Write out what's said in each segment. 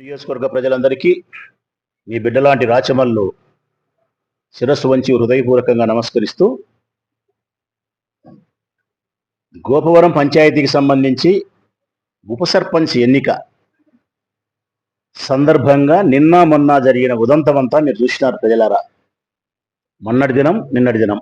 నియోజకవర్గ ప్రజలందరికీ మీ బిడ్డలాంటి రాచమల్లు శిరస్సు వంచి హృదయపూర్వకంగా నమస్కరిస్తూ గోపవరం పంచాయతీకి సంబంధించి ఉప సర్పంచ్ ఎన్నిక సందర్భంగా నిన్న మొన్న జరిగిన ఉదంతమంతా మీరు చూసినారు ప్రజలారా. మొన్నటి దినం నిన్నటి దినం.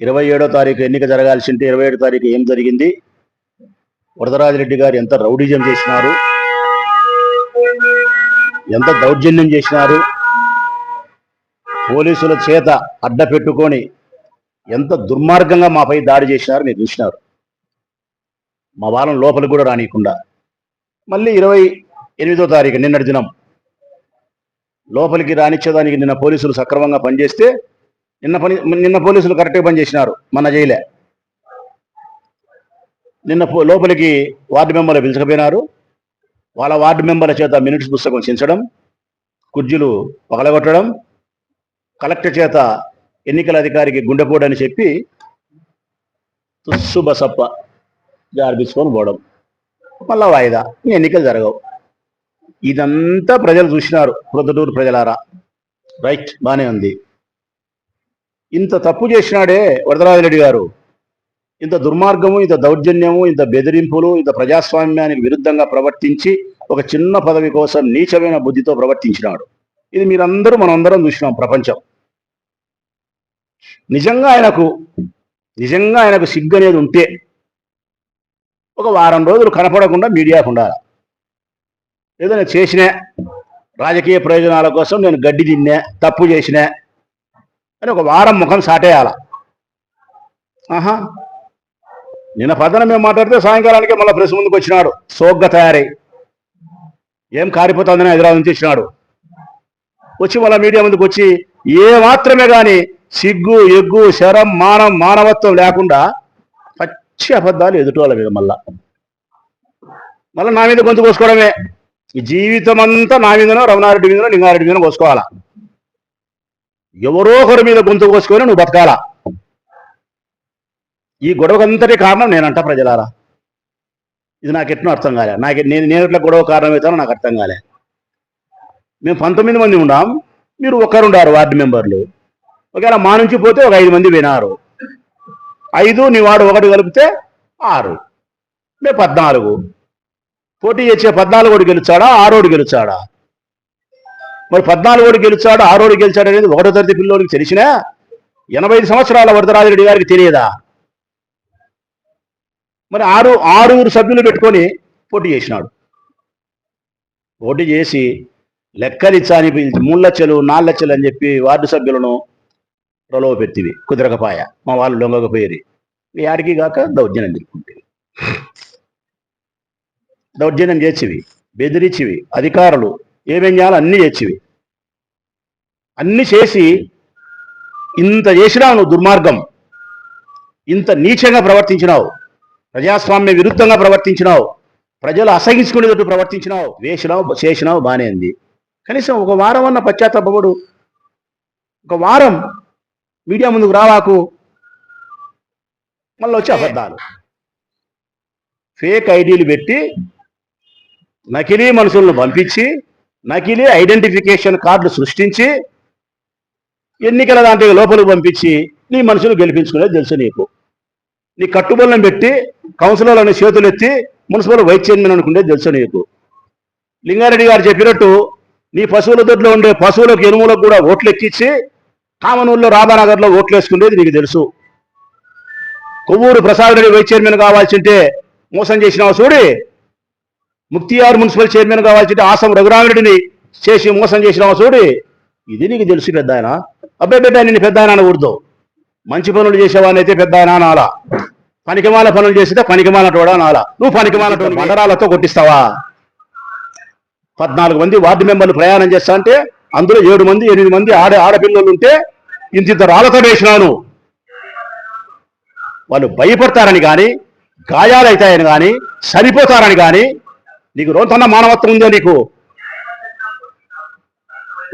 ఇరవై ఏడో తారీఖు ఎన్నిక జరగాల్సింటే ఇరవై ఏడో తారీఖు ఏం జరిగింది? వరదరాజిరెడ్డి గారు ఎంత రౌడీజం చేసినారు? ఎంత దౌర్జన్యం చేసినారు? పోలీసుల చేత అడ్డ పెట్టుకొని ఎంత దుర్మార్గంగా మాపై దాడి చేసినారు మీరు చూసినారు. మా వాళ్ళని లోపలికి కూడా రానియకుండా. మళ్ళీ ఇరవై ఎనిమిదో తారీఖు నిన్నటి దినం లోపలికి రానిచ్చేదానికి నిన్న పోలీసులు సక్రమంగా పనిచేస్తే నిన్న పని నిన్న పోలీసులు కరెక్ట్గా పనిచేసినారు మన జైలే. నిన్న పో- లోపలికి వార్డు మెంబర్లు పిలుచుకుపోయినారు. వాళ్ళ వార్డు మెంబర్ల చేత మినిట్స్ పుస్తకం చించడం కుర్జీలు పగలగొట్టడం కలెక్టర్ చేత ఎన్నికల అధికారికి గుండెపోడని అని చెప్పి తుస్సు బసప్ప జార్పించుకొని పోవడం. మళ్ళా వాయిదా. ఎన్నికలు జరగవు. ఇదంతా ప్రజలు చూసినారు. ప్రొద్దుటూరు ప్రజలారా. రైట్ బానే ఉంది. ఇంత తప్పు చేసినాడే వరదరాజరెడ్డి గారు. ఇంత దుర్మార్గము ఇంత దౌర్జన్యము ఇంత బెదిరింపులు ఇంత ప్రజాస్వామ్యానికి విరుద్ధంగా ప్రవర్తించి ఒక చిన్న పదవి కోసం నీచమైన బుద్ధితో ప్రవర్తించినాడు. ఇది మీరందరూ మనందరం చూసినాం ప్రపంచం. నిజంగా ఆయనకు నిజంగా ఆయనకు సిగ్గు అనేది ఉంటే ఒక వారం రోజులు కనపడకుండా మీడియాకు ఉండాలి? ఏదో నేను చేసినా రాజకీయ ప్రయోజనాల కోసం నేను గడ్డి తిన్నా తప్పు చేసినా అని ఒక వారం ముఖం సాటేయాల? ఆహా! నిన్న పదన మేము మాట్లాడితే సాయంకాలానికి మళ్ళీ ప్రెస్ ముందుకు వచ్చినాడు. సోగ్గా తయారై. ఏం కారిపోతుందని హైదరాబాద్ నుంచి వచ్చినాడు వచ్చి మళ్ళీ మీడియా ముందుకు వచ్చి ఏ మాత్రమే కానీ సిగ్గు ఎగ్గు శరం మానం మానవత్వం లేకుండా పచ్చి అబద్ధాలు ఎదుటోళ్ళ మీద మళ్ళా. మళ్ళీ నా మీద గొంతు కోసుకోవడమే. జీవితం అంతా నా మీదనో రమణారెడ్డి మీదనో లింగారెడ్డి మీదనో కోసుకోవాలా? ఎవరో ఒకరి మీద గొంతు కోసుకొని నువ్వు బతకాలా? ఈ గొడవకంతటి కారణం నేనంట ప్రజలారా. ఇది నాకు ఎట్లా అర్థం కాలే. నాకు నేను నేను ఎట్లా గొడవ కారణం అవుతానో నాకు అర్థం కాలే. మేము పంతొమ్మిది మంది ఉన్నాం మీరు ఒకరుండారు వార్డు మెంబర్లు. ఒకవేళ మా నుంచి పోతే ఒక ఐదు మంది వినారు. ఐదు నీ వాడు ఒకటి కలిపితే ఆరు. మేము పద్నాలుగు. పోటీ చేసే పద్నాలుగోడు గెలిచాడా? ఆరోడు గెలిచాడా? మరి పద్నాలుగోడు గెలిచాడు ఆరోడు గెలిచాడు అనేది ఒకటో తరగతి పిల్లోడికి తెలిసినా? ఎనభై ఐదు సంవత్సరాల వరదరాజరెడ్డి గారికి తెలియదా? మరి ఆరు ఆరుగురు సభ్యులు పెట్టుకొని పోటీ చేసినాడు. పోటీ చేసి లెక్కలిచ్చాని పిలిచి మూడు లక్షలు నాలుగు లక్షలు అని చెప్పి వార్డు సభ్యులను ప్రలోభ పెట్టివి కుదరకపాయ. మా వాళ్ళు లొంగకపోయేది. యాడికి కాక దౌర్జన్యం తిరుక్కుంటే దౌర్జన్యం చేసివి బెదిరించివి అధికారులు ఏమేం చేయాలో అన్నీ చేసివి. అన్ని చేసి ఇంత చేసినావు నువ్వు దుర్మార్గం. ఇంత నీచంగా ప్రవర్తించినావు. ప్రజాస్వామ్య విరుద్ధంగా ప్రవర్తించినావు. ప్రజలు అసహించుకునేటట్టు ప్రవర్తించినావు. వేసినావు చేసినావు బానే ఉంది. కనీసం ఒక వారం అన్న పశ్చాత్తాపడు ఒక వారం మీడియా ముందుకు రావాకు. మళ్ళీ వచ్చి అబద్ధాలు. ఫేక్ ఐడీలు పెట్టి నకిలీ మనుషులను పంపించి నకిలీ ఐడెంటిఫికేషన్ కార్డులు సృష్టించి ఎన్నికల దాంట్లో లోపలికి పంపించి నీ మనుషులు గెలిపించుకునేది తెలుసు నీకు. నీ కట్టుబొల్లం పెట్టి కౌన్సిలర్లను చేతులు ఎత్తి మున్సిపల్ వైస్ చైర్మన్ అనుకుంటే తెలుసు నీకు. లింగారెడ్డి గారు చెప్పినట్టు నీ పశువుల దొడ్లో ఉండే పశువులకు ఎనుములకు కూడా ఓట్లు ఎక్కించి కామనూరులో రాధానగర్లో ఓట్లు వేసుకునేది నీకు తెలుసు. కొవ్వూరు ప్రసాద్ రెడ్డి వైస్ చైర్మన్ కావాల్సింటే మోసం చేసినావు చూడి. ముక్తియార్ మున్సిపల్ చైర్మన్ కావాల్సింటే ఆసం రఘురామరెడ్డిని చేసి మోసం చేసినావు చూడి. ఇది నీకు తెలుసు పెద్ద ఆయన అబ్బాయి బిడ్డ నేను పెద్ద ఆయన అనకూడదు. మంచి పనులు చేసేవాడిని అయితే పెద్ద ఆయన అనాలా. పనికిమాల పనులు చేస్తే పనికిమాలటోడా అనాలా నువ్వు పనికిమాలటో మండరాలతో కొట్టిస్తావా? పద్నాలుగు మంది వార్డు మెంబర్లు ప్రయాణం చేస్తా అంటే అందులో ఏడు మంది ఎనిమిది మంది ఆడ ఆడపిల్లలు ఉంటే ఇంత ఇంత రాళ్ళతో వేసినాను. వాళ్ళు భయపడతారని కానీ గాయాలవుతాయని కానీ చనిపోతారని కానీ నీకు రోంతన్న మానవత్వం ఉందో నీకు?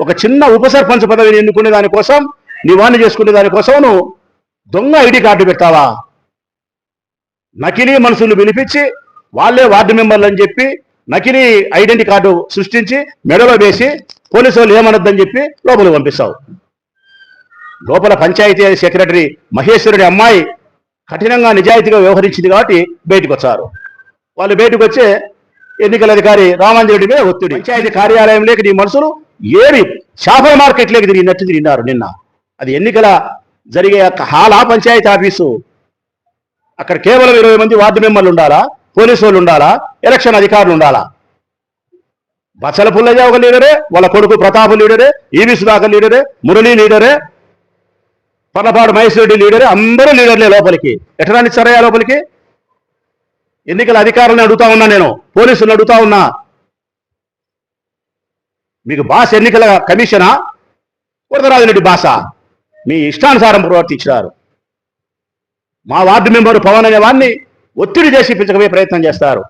ఒక చిన్న ఉప సర్పంచ్ పదవిని ఎన్నుకునే దానికోసం నీ వాణ్ణి చేసుకునే దానికోసం నువ్వు దొంగ ఐడి కార్డు పెడతావా? నకిలీ మనుషులు పిలిపించి వాళ్ళే వార్డు మెంబర్లు అని చెప్పి నకిలీ ఐడెంటిటీ కార్డు సృష్టించి మెడలో వేసి పోలీసు వాళ్ళు ఏమనొద్దని చెప్పి లోపలికి పంపిస్తావు. లోపల పంచాయతీ సెక్రటరీ మహేశ్వరుడి అమ్మాయి కఠినంగా నిజాయితీగా వ్యవహరించింది కాబట్టి బయటకు వచ్చారు. వాళ్ళు బయటకు వచ్చే ఎన్నికల అధికారి రామాంజరెడ్డి మీద ఒత్తిడి. పంచాయతీ కార్యాలయంలోకి నీ మనుషులు ఏమి చేపల మార్కెట్లోకి తిరిగినట్టు తిరిగినారు నిన్న. అది ఎన్నికల జరిగే హాలా పంచాయతీ ఆఫీసు. అక్కడ కేవలం ఇరవై మంది వార్డు మెంబర్లు ఉండాలా? పోలీసు వాళ్ళు ఉండాలా? ఎలక్షన్ అధికారులు ఉండాలా? బచ్చల పుల్లయ్య ఒక లీడరే వాళ్ళ కొడుకు ప్రతాప్ లీడరే ఈవి సుధాకర్ లీడరే మురళీ లీడరే పర్లపాడు రెడ్డి లీడరే అందరూ లీడర్లే లోపలికి. ఎటరాని సరయ్యా లోపలికి? ఎన్నికల అధికారులను అడుగుతా ఉన్నా నేను పోలీసులను అడుగుతా ఉన్నా. మీకు భాష ఎన్నికల కమిషనా? వరదరాజరెడ్డి బాస? మీ ఇష్టానుసారం ప్రవర్తించినారు. మా వార్డు మెంబరు పవన్ అనే వాడిని ఒత్తిడి చేసి పిలిచకపోయే ప్రయత్నం చేస్తారు.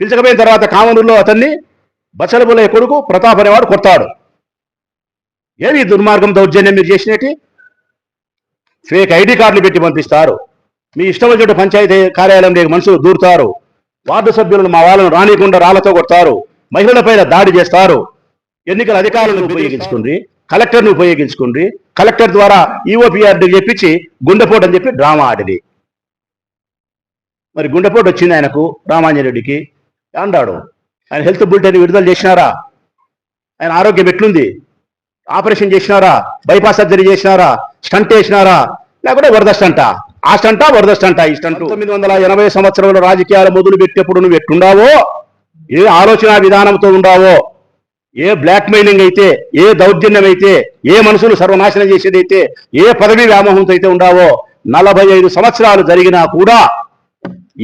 పిలిచకపోయిన తర్వాత కామనూరులో అతన్ని బచ్చలబుల్లయ్య కొడుకు ప్రతాప్ అనేవాడు కొడతాడు. ఈ దుర్మార్గం దౌర్జన్యం మీరు చేసినట్టు? ఫేక్ ఐడి కార్డులు పెట్టి పంపిస్తారు. మీ ఇష్టం వచ్చినట్టు పంచాయతీ కార్యాలయంలో మనుషులు దూరుతారు. వార్డు సభ్యులను మా వాళ్ళను రానియకుండా రాళ్ళతో కొడతారు. మహిళలపైన దాడి చేస్తారు. ఎన్నికల అధికారులను ఉపయోగించుకుంది కలెక్టర్ని ఉపయోగించుకుంది కలెక్టర్ ద్వారా ఈఓపీఆర్డీకి చెప్పించి గుండెపోటు అని చెప్పి డ్రామా ఆడిది. మరి గుండెపోటు వచ్చింది ఆయనకు రామాంజరెడ్డికి అన్నాడు ఆయన హెల్త్ బులెటిన్ విడుదల చేసినారా? ఆయన ఆరోగ్యం ఎట్లుంది? ఆపరేషన్ చేసినారా? బైపాస్ సర్జరీ చేసినారా? స్టంట్ వేసినారా? లేకుంటే వరద స్టంటా? ఆ స్టంటా వరద స్టంటా ఈ స్టంట్? తొమ్మిది వందల ఎనభై సంవత్సరంలో రాజకీయాలు మొదలు పెట్టేప్పుడు నువ్వు ఎట్టుండావో ఏ ఆలోచన విధానంతో ఉండావో? ఏ బ్లాక్ మెయిలింగ్ అయితే ఏ దౌర్జన్యం అయితే ఏ మనుషులు సర్వనాశనం చేసేదైతే ఏ పదవి వ్యామోహంతో అయితే ఉండావో నలభై ఐదు సంవత్సరాలు జరిగినా కూడా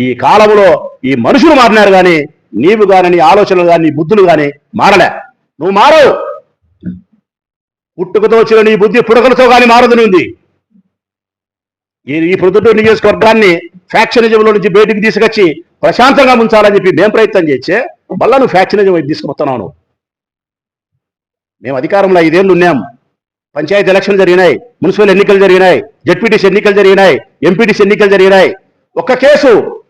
ఈ కాలంలో ఈ మనుషులు మారినారు కానీ నీవు కానీ నీ ఆలోచనలు కానీ బుద్ధులు కానీ మారలే. నువ్వు మారవు పుట్టుకతో వచ్చిన నీ బుద్ధి పుడకలతో కానీ మారదు ఉంది. ఈ ప్రొద్దుటూరు నియోజకవర్గాన్ని ఫ్యాక్షనిజంలో నుంచి బయటికి తీసుకొచ్చి ప్రశాంతంగా ఉంచాలని చెప్పి మేము ప్రయత్నం చేస్తే మళ్ళా నువ్వు ఫ్యాక్షనిజం వైపు తీసుకుపోతున్నావు మేము అధికారంలో ఐదేళ్ళు ఉన్నాం. పంచాయతీ ఎలక్షన్లు జరిగినాయి. మున్సిపల్ ఎన్నికలు జరిగినాయి. జడ్పీటీసీ ఎన్నికలు జరిగినాయి. ఎంపీటీసీ ఎన్నికలు జరిగినాయి. ఒక్క కేసు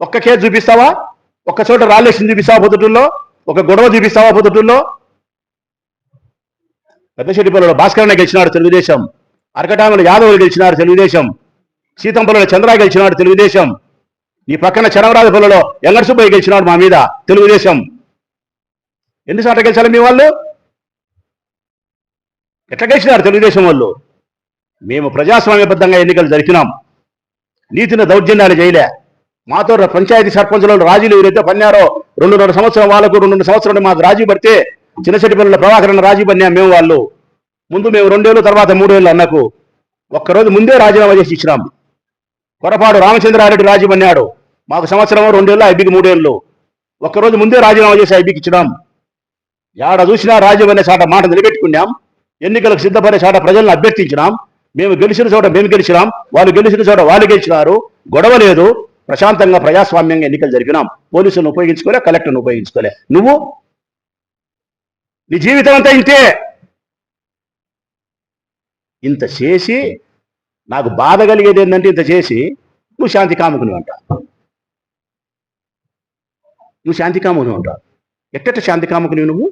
ఒక్క కేసు చూపిస్తావా? ఒక్క చోట రాలేషన్ చూపిస్తావా పొద్దుటూరులో? ఒక గొడవ చూపిస్తావా పొద్దుటూరులో? పెద్దశెట్టిపల్లిలో భాస్కరణ గెలిచినాడు తెలుగుదేశం. అరకటాంగలో యాదవులు గెలిచినారు తెలుగుదేశం. సీతంపల్లిలో చంద్ర గెలిచినాడు తెలుగుదేశం. ఈ పక్కన చనవరాజపల్లిలో ఎంగడి సుబ్బయ్య గెలిచినాడు మా మీద తెలుగుదేశం. ఎన్నిసార్లు గెలిచాలి మీ వాళ్ళు? ఎట్లా గెలిచినారు తెలుగుదేశం వాళ్ళు? మేము ప్రజాస్వామ్యబద్ధంగా ఎన్నికలు జరిపినాం. నీతిని దౌర్జన్యాలు చేయలే. మాతో పంచాయతీ సర్పంచులు రాజీలు ఎవరైతే పన్నారో రెండున్నర సంవత్సరం వాళ్ళకు రెండున్నర సంవత్సరం మాకు రాజీ పడితే చిన్నచెట్టిపల్లిలో ప్రభాకరణ రాజీ పడినా మేము వాళ్ళు. ముందు మేము రెండేళ్ళు తర్వాత మూడేళ్ళు అన్నకు ఒక్కరోజు ముందే రాజీనామా చేసి ఇచ్చినాం. కొరపాడు రామచంద్రారెడ్డి రాజీ పన్నాడు. మాకు సంవత్సరం రెండేళ్ళు ఐబీకి మూడేళ్ళు. ఒక్కరోజు ముందే రాజీనామా చేసి ఐబీకి ఇచ్చినాం. యాడ చూసినా రాజీ అనే చాట మాట నిలబెట్టుకున్నాం. ఎన్నికలకు సిద్ధపడే చాట ప్రజలను అభ్యర్థించినాం. మేము గెలిచిన చోట మేము గెలిచినాం. వాళ్ళు గెలిచిన చోట వాళ్ళు గెలిచినారు. గొడవ లేదు. ప్రశాంతంగా ప్రజాస్వామ్యంగా ఎన్నికలు జరిపినాం. పోలీసులను ఉపయోగించుకోలే కలెక్టర్ను ఉపయోగించుకోలే. నువ్వు నీ జీవితం అంతా ఇంతే. ఇంత చేసి నాకు బాధ కలిగేది ఏంటంటే ఇంత చేసి నువ్వు శాంతి కాముకుని అంట నువ్వు శాంతి కాముకుని అంటావు ఎట్టట శాంతి కాముకుని నువ్వు?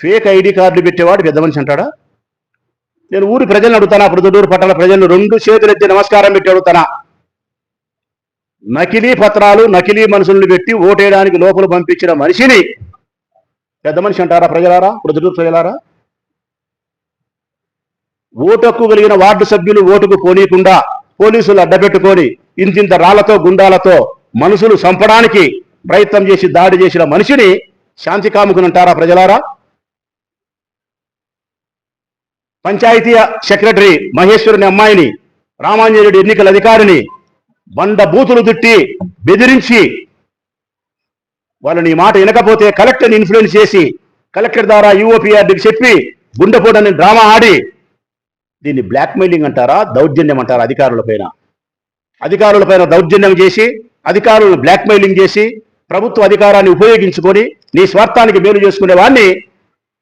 ఫేక్ ఐడి కార్డులు పెట్టేవాడు పెద్ద మనిషి అంటాడా? నేను ఊరి ప్రజలను అడుగుతానా? ప్రొద్దుటూరు పట్టణ ప్రజలను రెండు చేతులెత్తి నమస్కారం పెట్టి అడుగుతానా? నకిలీ పత్రాలు నకిలీ మనుషుల్ని పెట్టి ఓటేయడానికి లోపల పంపించిన మనిషిని పెద్ద మనిషి అంటారా ప్రజలారా? ప్రొద్దుటూరు ప్రజలారా? ఓటు కలిగిన వార్డు సభ్యులు ఓటుకు పోనీయకుండా పోలీసులు అడ్డపెట్టుకొని ఇంతింత రాళ్ళతో గుండాలతో మనుషులు చంపడానికి ప్రయత్నం చేసి దాడి చేసిన మనిషిని శాంతి కాముకునంటారా ప్రజలారా? పంచాయతీ సెక్రటరీ మహేశ్వరుని అమ్మాయిని రామాంజనేయుడు ఎన్నికల అధికారిని బండ బూతులు తిట్టి బెదిరించి వాళ్ళని మాట వినకపోతే కలెక్టర్ని ఇన్ఫ్లుయెన్స్ చేసి కలెక్టర్ ద్వారా యూఓపీఆర్డీకి చెప్పి గుండెపోటని డ్రామా ఆడి దీన్ని బ్లాక్మెయిలింగ్ అంటారా దౌర్జన్యం అంటారా అధికారులపైన అధికారులపైన దౌర్జన్యం చేసి అధికారులను బ్లాక్మెయిలింగ్ చేసి ప్రభుత్వ అధికారాన్ని ఉపయోగించుకొని నీ స్వార్థానికి మేలు చేసుకునే వాడిని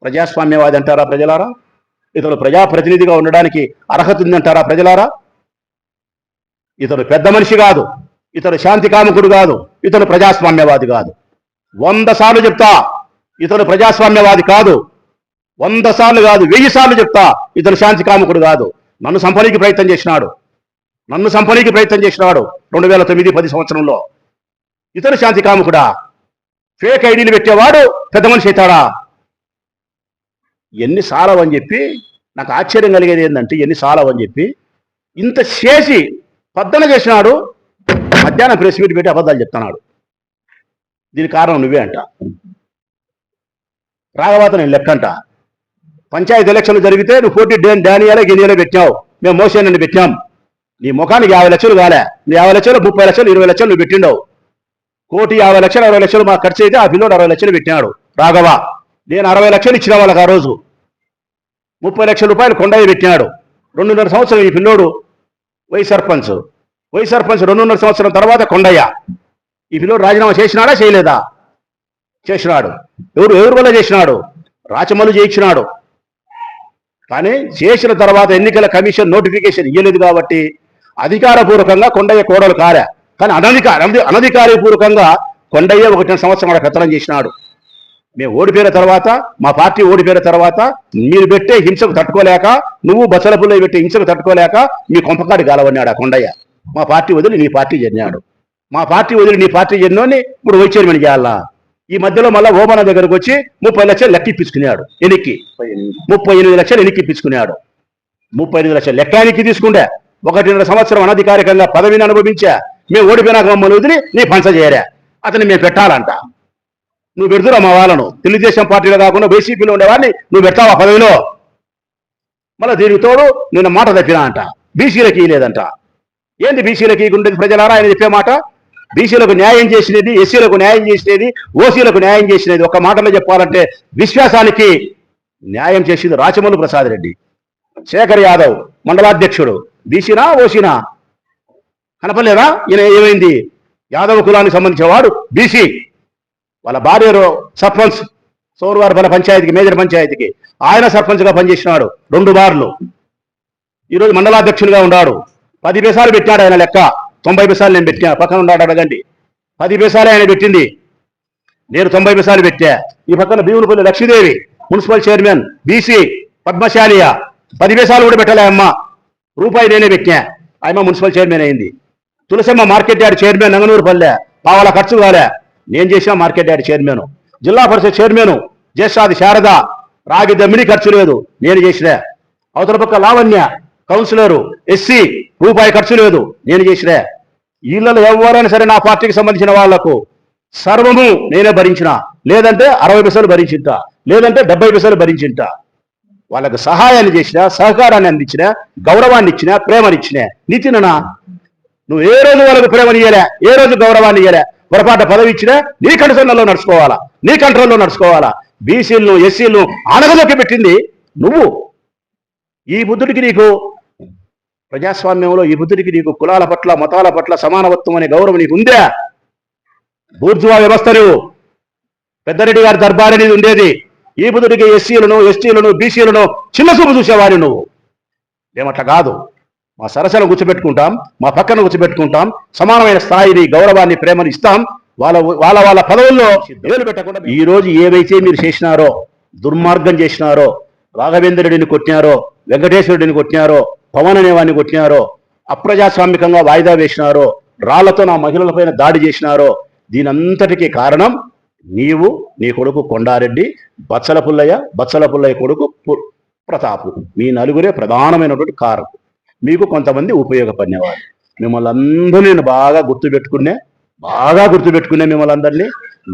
ప్రజాస్వామ్యవాది అంటారా ప్రజలారా? ఇతను ప్రజాప్రతినిధిగా ఉండడానికి అర్హత ఉందంటారా ప్రజలారా? ఇతను పెద్ద మనిషి కాదు ఇతను శాంతి కాముకుడు కాదు ఇతను ప్రజాస్వామ్యవాది కాదు. వంద సార్లు చెప్తా ఇతను ప్రజాస్వామ్యవాది కాదు. వంద సార్లు కాదు వెయ్యి సార్లు చెప్తా ఇతను శాంతి కాముకుడు కాదు. నన్ను సంపనీకి ప్రయత్నం చేసినాడు. నన్ను సంపనీకి ప్రయత్నం చేసినాడు రెండు వేల తొమ్మిది పది సంవత్సరంలో. ఇతను శాంతి కాముకుడా? ఫేక్ ఐడీలు పెట్టేవాడు పెద్ద మనిషి అవుతాడా? ఎన్ని సాలవని చెప్పి నాకు ఆశ్చర్యం కలిగేది ఏంటంటే ఎన్ని సాలవని చెప్పి ఇంత చేసి పద్దన చేసినాడు మధ్యాహ్నం ప్రెస్ మీట్ పెట్టి అబద్ధాలు చెప్తున్నాడు. దీని కారణం నువ్వే అంట. రాఘవాత నేను లెక్కంట పంచాయతీ ఎలక్షన్లు జరిగితే నువ్వు పోటీ డే- డానియాలే గినియాలే పెట్టావు మేము మోసేనని పెట్టాం నీ ముఖానికి యాభై లక్షలు కాలే. నీ యాభై లక్షలు ముప్పై లక్షలు ఇరవై లక్షలు నువ్వు పెట్టిండవు. కోటి యాభై లక్షలు అరవై లక్షలు మాకు ఖర్చు అయితే ఆ పిల్లోడు అరవై లక్షలు పెట్టినాడు. రాఘవ నేను అరవై లక్షలు ఇచ్చిన వాళ్ళకి ఆ రోజు. ముప్పై లక్షల రూపాయలు కొండయ్య పెట్టినాడు. రెండున్నర సంవత్సరం ఈ పిల్లోడు వై సర్పంచ్. వై సర్పంచ్ రెండున్నర సంవత్సరం తర్వాత కొండయ్య. ఈ పిల్లోడు రాజీనామా చేసినాడా చేయలేదా? చేసినాడు. ఎవరు ఎవరి వల్ల చేసినాడు? రాచమల్లు చేయించినాడు. కానీ చేసిన తర్వాత ఎన్నికల కమిషన్ నోటిఫికేషన్ ఇవ్వలేదు కాబట్టి అధికారపూర్వకంగా కొండయ్య కోడలు కారా కానీ అనధికార అనధికారపూర్వకంగా కొండయ్య ఒకటి సంవత్సరం పెత్తనం చేసినాడు. మేము ఓడిపోయిన తర్వాత మా పార్టీ ఓడిపోయిన తర్వాత మీరు పెట్టే హింసకు తట్టుకోలేక నువ్వు బసల పుల్ల పెట్టే హింసకు తట్టుకోలేక మీ కొంపకాడి గాలవన్నాడు ఆ కొండయ్య. మా పార్టీ వదిలి నీ పార్టీ చెందాడు మా పార్టీ వదిలి నీ పార్టీ చెందోని ఇప్పుడు వైస్ చైర్మన్ చేయాలా? ఈ మధ్యలో మళ్ళా ఓమన దగ్గరకు వచ్చి ముప్పై లక్షలు లెక్కిప్పించుకున్నాడు ఎనిక్కి ముప్పై ఎనిమిది. లక్షలు ఎనిక్కిప్పించుకున్నాడు ముప్పై ఎనిమిది లక్షలు లెక్కానికి తీసుకుంటే ఒకటిన్నర సంవత్సరం అనధికారికంగా పదవిని అనుభవించా. మేము ఓడిపోయినాక మమ్మల్ని వదిలి నీ పంచ చేయరా అతన్ని మేము పెట్టాలంట. నువ్వు పెడుతురా మా వాళ్ళను? తెలుగుదేశం పార్టీలో కాకుండా వైసీపీలో ఉండేవాడిని నువ్వు పెడతావా పదవిలో? మళ్ళీ దీనికి తోడు నిన్న మాట తప్పినా అంట. బీసీలకి ఇయ్యలేదంట. ఏంది బీసీలకి ఉండేది ప్రజలారా ఆయన చెప్పే మాట? బీసీలకు న్యాయం చేసినది ఎస్సీలకు న్యాయం చేసినది ఓసీలకు న్యాయం చేసినది. ఒక మాటలో చెప్పాలంటే విశ్వాసానికి న్యాయం చేసింది రాచమల్లు ప్రసాద్ రెడ్డి. శేఖర్ యాదవ్ మండలాధ్యక్షుడు. బీసీనా ఓసీనా? కనపడలేదా? ఈయన ఏమైంది? యాదవ కులానికి సంబంధించిన వాడు బీసీ. వాళ్ళ భార్య సర్పంచ్. సోమవారపల్లి పంచాయతీకి మేజర్ పంచాయతీకి. ఆయన సర్పంచ్గా పనిచేసినాడు. రెండు బార్లు. ఈరోజు మండలాధ్యక్షునిగా ఉన్నాడు. పది పైసలు పెట్టినాడు ఆయన లెక్క. తొంభై పైసలు నేను పెట్టా పక్కన ఉన్నాడు అడగండి. పది పైసలు ఆయన పెట్టింది. నేను తొంభై పైసలు పెట్టా. ఈ పక్కన Bhimulapalli Lakshmidevi municipal chairman BC పద్మశాలియ. పది పైసలు కూడా పెట్టలే అమ్మ. రూపాయి నేనే పెట్టా. ఆయమ్మ మున్సిపల్ చైర్మన్ అయింది. Tulasamma market yard chairman Nanganurupalle పావాల ఖర్చు కాలే. నేను చేసిన మార్కెట్ యార్డ్ చైర్మన్. జిల్లా పరిషత్ చైర్మన్ జ్యేష్ఠాది శారద. రాగి దమ్మిడి ఖర్చు లేదు. నేను చేసిన అవతల పక్క లావణ్య కౌన్సిలరు ఎస్సీ రూపాయి ఖర్చు లేదు. నేను చేసిన ఇళ్ళలో ఎవరైనా సరే నా పార్టీకి సంబంధించిన వాళ్ళకు సర్వము నేనే భరించిన. లేదంటే అరవై పైసలు భరించింట. లేదంటే డెబ్బై పైసలు భరించింట. వాళ్ళకు సహాయాన్ని చేసిన సహకారాన్ని అందించిన గౌరవాన్ని ఇచ్చిన ప్రేమనిచ్చిన నితిననా? నువ్వు ఏ రోజు వాళ్ళకు ప్రేమని ఇయ్యలే? ఏ రోజు గౌరవాన్ని ఇయ్యలే? పొరపాటు పదవి ఇచ్చినా నీ కంట్రోల్లో నడుచుకోవాలా? నీ కంట్రోల్లో నడుచుకోవాలా? బీసీలను ఎస్సీలను అనగదొక్కి పెట్టింది నువ్వు. ఈ బుద్ధుడికి నీకు ప్రజాస్వామ్యంలో ఈ బుద్ధుడికి నీకు కులాల పట్ల మతాల పట్ల సమానవత్వం అనే గౌరవం నీకు ఉందే? బూర్జువా వ్యవస్థ నువ్వు పెద్దరెడ్డి గారి దర్బార్ అనేది ఉండేది. ఈ బుద్ధుడికి ఎస్సీలను ఎస్టీలను బీసీలను చిన్న చూపు చూసేవాడిని నువ్వు. ఏమట్లా కాదు. మా సరసను కూర్చోబెట్టుకుంటాం మా పక్కన కూర్చోబెట్టుకుంటాం సమానమైన స్థాయిని గౌరవాన్ని ప్రేమని ఇస్తాం. వాళ్ళ వాళ్ళ వాళ్ళ పదవుల్లో వేలు పెట్టకుండా ఈ రోజు ఏవైతే మీరు చేసినారో దుర్మార్గం చేసినారో రాఘవేంద్రుడిని కొట్టినారో వెంకటేశ్వరుడిని కొట్టినారో పవన్ అనేవాడిని కొట్టినారో అప్రజాస్వామికంగా వాయిదా వేసినారో రాళ్ళతో నా మహిళలపైన దాడి చేసినారో దీనంతటికీ కారణం నీవు నీ కొడుకు కొండారెడ్డి బచ్చల పుల్లయ్య బచ్చల పుల్లయ్య కొడుకు ప్రతాపు. మీ నలుగురే ప్రధానమైనటువంటి కారణం మీకు కొంతమంది ఉపయోగపడినవారు. మిమ్మల్ని అందరూ నేను బాగా గుర్తుపెట్టుకునే బాగా గుర్తుపెట్టుకునే మిమ్మల్ని అందరినీ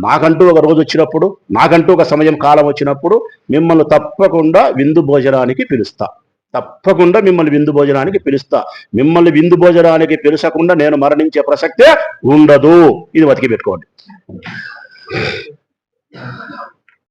నాకంటూ ఒక రోజు వచ్చినప్పుడు నాకంటూ ఒక సమయం కాలం వచ్చినప్పుడు మిమ్మల్ని తప్పకుండా విందు భోజనానికి పిలుస్తా. తప్పకుండా మిమ్మల్ని విందు భోజనానికి పిలుస్తా. మిమ్మల్ని విందు భోజనానికి పిలుచకుండా నేను మరణించే ప్రసక్తే ఉండదు. ఇది బతికి పెట్టుకోండి